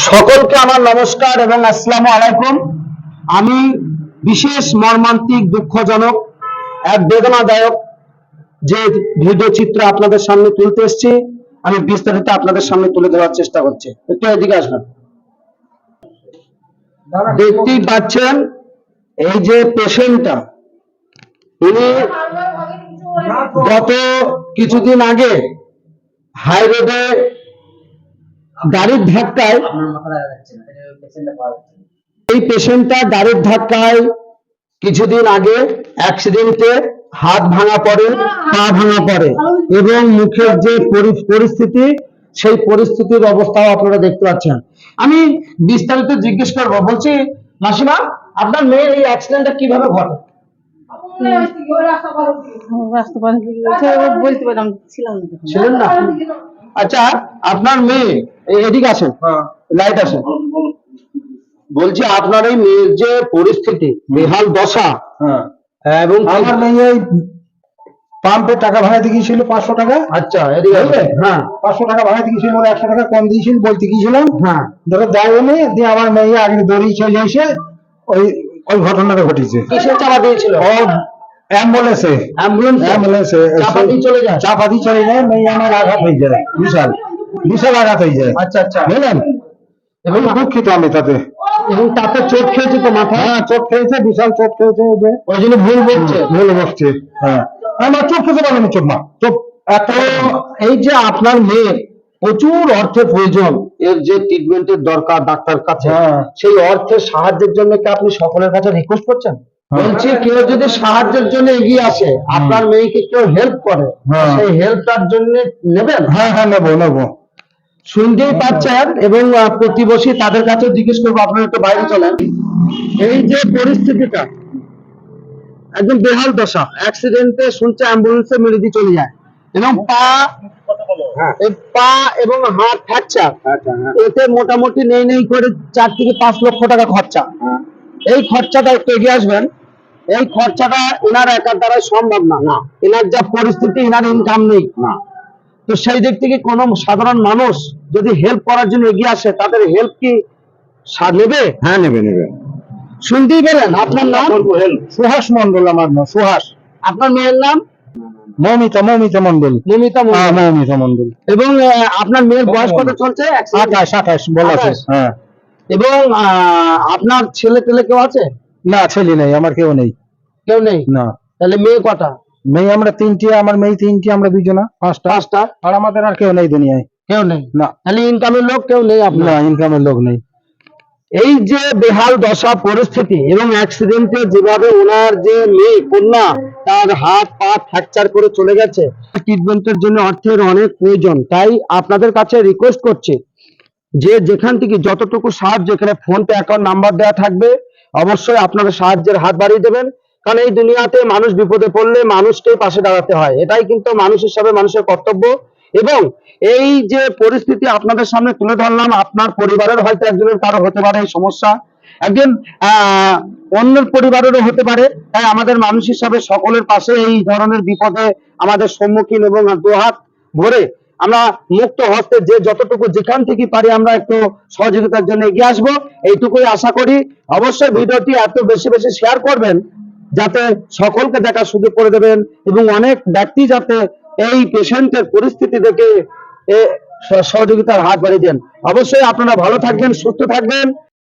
সকলকে আমার নমস্কার এবং আসসালামু আলাইকুম। আমি বিশেষ মর্মান্তিক, দুঃখজনক, এক বেদনাদায়ক যে ভিডিও চিত্র আপনাদের সামনে তুলতে এসেছি, আমি বিস্তারিত আপনাদের সামনে তুলে ধরার চেষ্টা করছি। একটু এদিকে আসবেন। দেখতেই পাচ্ছেন, এই যে পেশেন্টটা, উনি গত কিছুদিন আগে হাই যাচ্ছে না এই পেশেন্টটা গাড়ির ধাক্কায় কিছুদিন আগে অ্যাক্সিডেন্টে হাত ভাঙা পড়ে পা ভাঙা পড়ে এবং মুখের যে পরিস্থিতি সেই পরিস্থিতির অবস্থাও আপনারা দেখতে পাচ্ছেন। আমি বিস্তারিত জিজ্ঞেস করব বলছি মাসিমা আপনার মেয়ের এই অ্যাক্সিডেন্টটা কীভাবে ঘটে? ছিলেন না? আচ্ছা আপনার মেয়ে এদিকে আসেন। লাইট আসেন। বলছি আপনার এই মেয়ের যে পরিস্থিতি বেহাল দশা হ্যাঁ। এবং আমার মেয়ে ওই পাম্পে টাকা ভাড়াতে গিয়েছিল পাঁচশো টাকা। আচ্ছা। হ্যাঁ। পাঁচশো টাকা ভাড়াতে গিয়েছিল ওর একশো টাকা কম দিয়েছিল বলতে গিয়েছিলাম হ্যাঁ। ধরো দেয়নি দিয়ে আমার মেয়ে আগে দড়িয়ে চলে এসে ওই ওই ঘটনাটা ঘটেছে। কিসের চাপা দিয়েছিল? অ্যাম্বুলেন্সে। অ্যাম্বুলেন্স? অ্যাম্বুলেন্সে চাপা দিয়ে চলে যায়? চাপা দিয়ে চলে যায় মেয়ে আমার আঘাত হয়ে যায় বিশাল। বিশাল আঘাত হয়ে যায়। আচ্ছা আচ্ছা। বুঝলেন? এবং দুঃখিত আমি তাতে। এবং তাতে চোট খেয়েছে তো মাথা হ্যাঁ চোট খেয়েছে বিশাল চোট খেয়েছে যে। ওই জন্য ভুল বলছে ভুল হ্যাঁ। আমার চোখ খেতে চোখ মা চোখ। এত এই যে আপনার মেয়ের প্রচুর অর্থের প্রয়োজন। এর যে ট্রিটমেন্টের দরকার ডাক্তার কাছে হ্যাঁ। সেই অর্থের সাহায্যের জন্য কি আপনি সকলের কাছে রিকোয়েস্ট করছেন। বলছি কেউ যদি সাহায্যের জন্য এগিয়ে আসে আপনার মেয়েকে কেউ হেল্প করে হ্যাঁ। সেই হেল্পটার জন্য নেবেন? হ্যাঁ হ্যাঁ নেব নেব। শুনতেই পাচ্ছেন এবং প্রতিবেশী তাদের কাছে জিজ্ঞেস করব আপনারা একটু বাইরে চলেন। এই যে পরিস্থিতিটা একদম বেহাল দশা। অ্যাক্সিডেন্টে শুনছে অ্যাম্বুলেন্সে মেরে দিয়ে চলে যায়। এবং পা পা এবং হাত ফ্র্যাকচার এতে মোটামুটি নেই নেই করে চার থেকে পাঁচ লক্ষ টাকা খরচা। এই খরচাটা একটু এগিয়ে আসবেন। এই খরচাটা এনার একার দ্বারাই সম্ভব না না। এনার যা পরিস্থিতি এনার ইনকাম নেই না। তো সেই দিক থেকে কোনো সাধারণ মানুষ যদি হেল্প করার জন্য এগিয়ে আসে তাদের হেল্প কি নেবে? হ্যাঁ নেবে নেবে। শুনতেই পেলেন? আপনার নাম? সুহাস মন্ডল আমার নাম সুহাস। আপনার মেয়ের নাম? মৌমিতা মৌমিতা মন্ডল মমিতা হ্যাঁ মৌমিতা মন্ডল এবং আপনার মেয়ের বয়স কত চলছে? আঠাশ আঠাশ বলা আছে হ্যাঁ। এবং আহ, আপনার ছেলে টেলে কেউ আছে? না ছেলে নেই আমার কেউ নেই। কেউ নেই? না। তাহলে মেয়ে কটা? মেয়ে আমরা তিনটি আমার মেয়ে তিনটি আমরা দুজনা পাঁচটা। পাঁচটা? আর আমাদের আর কেউ নেই দুনিয়ায়। কেউ নেই? না। তাহলে ইনকামের লোক কেউ নেই আপনার? ইনকামের লোক নেই। এই যে বেহাল দশা পরিস্থিতি এবং অ্যাক্সিডেন্টে যেভাবে ওনার যে মেয়ে কন্যা তার হাত পা ফ্র্যাকচার করে চলে গেছে ট্রিটমেন্টের জন্য অর্থের অনেক প্রয়োজন। তাই আপনাদের কাছে রিকোয়েস্ট করছি যে যেখান থেকে যতটুকু সাহায্য এখানে ফোন পে অ্যাকাউন্ট নাম্বার দেওয়া থাকবে। অবশ্যই আপনারা সাহায্যের হাত বাড়িয়ে দেবেন। কারণ এই দুনিয়াতে মানুষ বিপদে পড়লে মানুষকেই পাশে দাঁড়াতে হয়। এটাই কিন্তু মানুষ হিসাবে মানুষের কর্তব্য। এবং এই যে পরিস্থিতি আপনাদের সামনে তুলে ধরলাম, আপনার পরিবারের হয়তো একজনের কারও হতে পারে সমস্যা। একজন অন্যের পরিবারেরও হতে পারে। তাই আমাদের মানুষ হিসাবে সকলের পাশে এই ধরনের বিপদে আমাদের সম্মুখীন এবং দুহাত ভরে আমরা মুক্ত হস্তে যে যতটুকু যেখান থেকে পারি আমরা একটু সহযোগিতার জন্য এগিয়ে আসব। এইটুকুই আশা করি। অবশ্যই ভিডিওটি এত বেশি বেশি শেয়ার করবেন যাতে সকলকে দেখার সুযোগ করে দেবেন এবং অনেক ব্যক্তি যাতে এই পেশেন্টের পরিস্থিতি দেখে সহযোগিতার হাত বাড়িয়ে দেন। অবশ্যই আপনারা ভালো থাকবেন, সুস্থ থাকবেন।